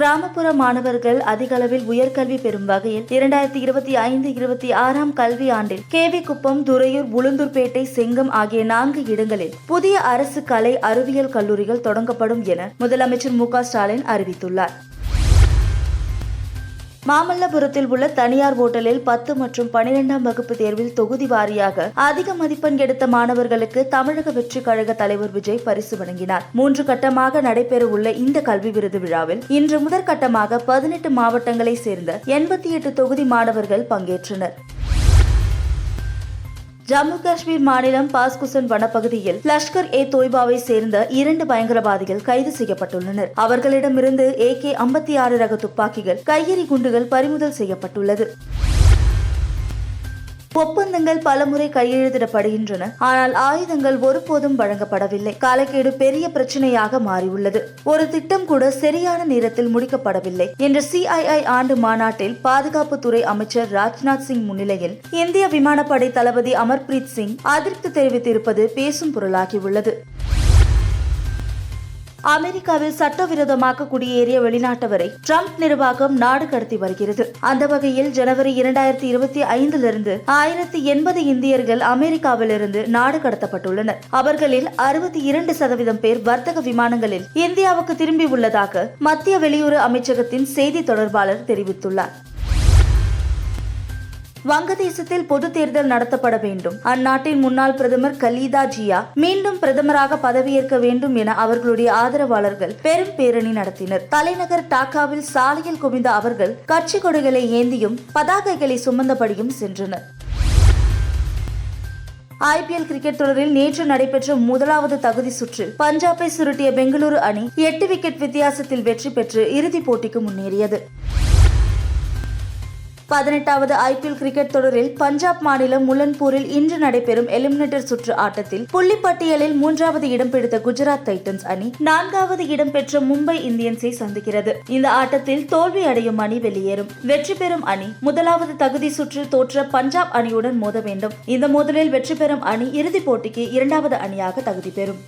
கிராமப்புற மாணவர்கள் அதிக அளவில் உயர்கல்வி பெறும் வகையில் இரண்டாயிரத்தி இருபத்தி ஐந்து இருபத்தி ஆறாம் கல்வி ஆண்டில் கேவி குப்பம் துறையூர் உளுந்தூர்பேட்டை செங்கம் ஆகிய நான்கு இடங்களில் புதிய அரசு கலை அறிவியல் கல்லூரிகள் தொடங்கப்படும் என முதலமைச்சர் மு க ஸ்டாலின் அறிவித்துள்ளார். மாமல்லபுரத்தில் உள்ள தனியார் ஓட்டலில் பத்து மற்றும் பனிரெண்டாம் வகுப்பு தேர்வில் தொகுதி வாரியாக அதிக மதிப்பெண் எடுத்த மாணவர்களுக்கு தமிழக வெற்றி கழக தலைவர் விஜய் பரிசு வழங்கினார். மூன்று கட்டமாக நடைபெறவுள்ள இந்த கல்வி விருது விழாவில் இன்று முதற்கட்டமாக பதினெட்டு மாவட்டங்களை சேர்ந்த எண்பத்தி எட்டு தொகுதி மாணவர்கள் பங்கேற்றனர். ஜம்மு காஷ்மீர் மாநிலம் பாஸ்குசன் வனப்பகுதியில் லஷ்கர் ஏ தொய்பாவை சேர்ந்த இரண்டு பயங்கரவாதிகள் கைது செய்யப்பட்டுள்ளனர். அவர்களிடமிருந்து ஏகே ஐம்பத்தி ஆறு ரக துப்பாக்கிகள் கையெறி குண்டுகள் பறிமுதல் செய்யப்பட்டுள்ளது. ஒப்பந்தங்கள் பலமுறை கையெழுத்திடப்படுகின்றன. ஆனால் ஆயுதங்கள் ஒருபோதும் வழங்கப்படவில்லை. காலக்கேடு பெரிய பிரச்சனையாக மாறியுள்ளது. ஒரு திட்டம் கூட சரியான நேரத்தில் முடிக்கப்படவில்லை என்ற சிஐஐ ஆண்டு மாநாட்டில் பாதுகாப்புத்துறை அமைச்சர் ராஜ்நாத் சிங் முன்னிலையில் இந்திய விமானப்படை தளபதி அமர்பிரீத் சிங் அதிருப்தி தெரிவித்திருப்பது பேசும் பொருளாகியுள்ளது. அமெரிக்காவில் சட்டவிரோதமாக குடியேறிய வெளிநாட்டவரை ட்ரம்ப் நிர்வாகம் நாடு கடத்தி வருகிறது. அந்த வகையில் ஜனவரி இரண்டாயிரத்தி இருபத்தி ஐந்திலிருந்து ஆயிரத்தி எண்பது இந்தியர்கள் அமெரிக்காவிலிருந்து நாடு கடத்தப்பட்டுள்ளனர். அவர்களில் அறுபத்தி இரண்டு சதவீதம் பேர் வர்த்தக விமானங்களில் இந்தியாவுக்கு திரும்பி உள்ளதாக மத்திய வெளியுறவு அமைச்சகத்தின் செய்தி தொடர்பாளர் தெரிவித்துள்ளார். வங்கதேசத்தில் பொது தேர்தல் நடத்தப்பட வேண்டும். அந்நாட்டின் முன்னாள் பிரதமர் கலீதா ஜியா மீண்டும் பிரதமராக பதவியேற்க வேண்டும் என அவர்களுடைய ஆதரவாளர்கள் பெரும் பேரணி நடத்தினர். தலைநகர் டாக்காவில் சாலையில் குவிந்த அவர்கள் கட்சி கொடிகளை ஏந்தியும் பதாகைகளை சுமந்தபடியும் சென்றனர். ஐபிஎல் கிரிக்கெட் தொடரில் நேற்று நடைபெற்ற முதலாவது தகுதி சுற்றில் பஞ்சாபை சுருட்டிய பெங்களூரு அணி எட்டு விக்கெட் வித்தியாசத்தில் வெற்றி பெற்று இறுதிப் போட்டிக்கு முன்னேறியது. பதினெட்டாவது ஐபிஎல் கிரிக்கெட் தொடரில் பஞ்சாப் மாநிலம் முலன்பூரில் இன்று நடைபெறும் எலிமினேட்டர் சுற்று ஆட்டத்தில் புள்ளிப்பட்டியலில் மூன்றாவது இடம் பிடித்த குஜராத் டைட்டன்ஸ் அணி நான்காவது இடம் பெற்ற மும்பை இந்தியன்ஸை சந்திக்கிறது. இந்த ஆட்டத்தில் தோல்வி அடையும் அணி வெளியேறும். வெற்றி பெறும் அணி முதலாவது தகுதி சுற்றில் தோற்ற பஞ்சாப் அணியுடன் மோத வேண்டும். இந்த மோதலில் வெற்றி பெறும் அணி இறுதிப் போட்டிக்கு இரண்டாவது அணியாக தகுதி பெறும்.